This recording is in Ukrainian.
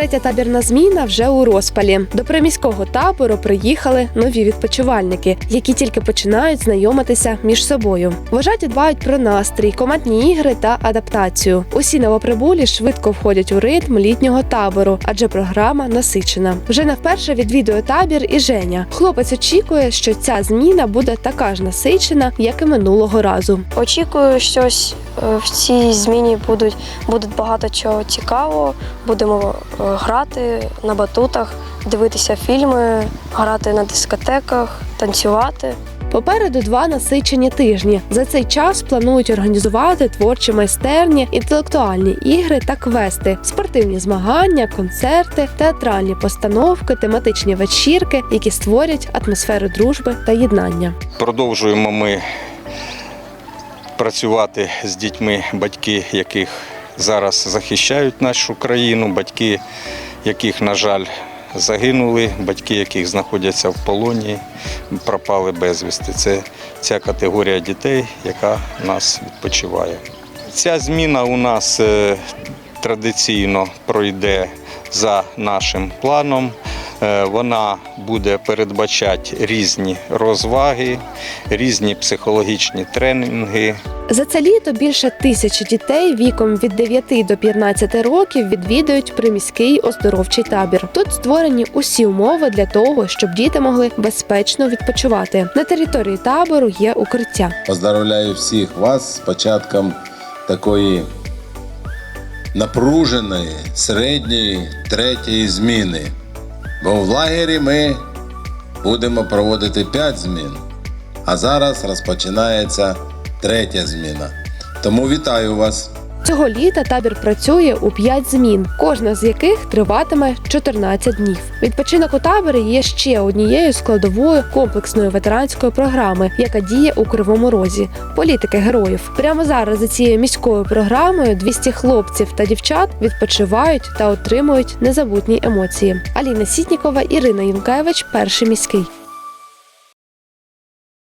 Третя табірна зміна вже у розпалі. До приміського табору приїхали нові відпочивальники, які тільки починають знайомитися між собою. Вважаті дбають про настрій, командні ігри та адаптацію. Усі новоприбулі швидко входять у ритм літнього табору, адже програма насичена. Вже не вперше відвідує табір і Женя. Хлопець очікує, що ця зміна буде така ж насичена, як і минулого разу. Очікую, щось е, в цій зміні будуть, буде багато чого цікавого. Будемо е, грати на батутах, дивитися фільми, грати на дискотеках, танцювати. Попереду два насичені тижні. За цей час планують організувати творчі майстерні, інтелектуальні ігри та квести, спортивні змагання, концерти, театральні постановки, тематичні вечірки, які створять атмосферу дружби та єднання. Продовжуємо ми працювати з дітьми, батьки яких зараз захищають нашу країну, батьки яких, на жаль, загинули, батьки яких знаходяться в полоні, пропали безвісти. Це ця категорія дітей, яка нас відпочиває. Ця зміна у нас е, традиційно пройде за нашим планом. Е, Вона буде передбачати різні розваги, різні психологічні тренінги. За це літо більше тисячі дітей віком від 9 до 15 років відвідують приміський оздоровчий табір. Тут створені усі умови для того, щоб діти могли безпечно відпочивати. На території табору є укриття. Поздравляю всіх вас з початком такої напруженої середньої третьої зміни. Бо в лагері ми будемо проводити 5 змін, а зараз розпочинається третя зміна. Тому вітаю вас! Цього літа табір працює у 5 змін, кожна з яких триватиме 14 днів. Відпочинок у таборі є ще однією складовою комплексної ветеранської програми, яка діє у Кривому Розі. Політики героїв. Прямо зараз за цією міською програмою 200 хлопців та дівчат відпочивають та отримують незабутні емоції. Аліна Сітнікова, Ірина Юнкевич, перший міський.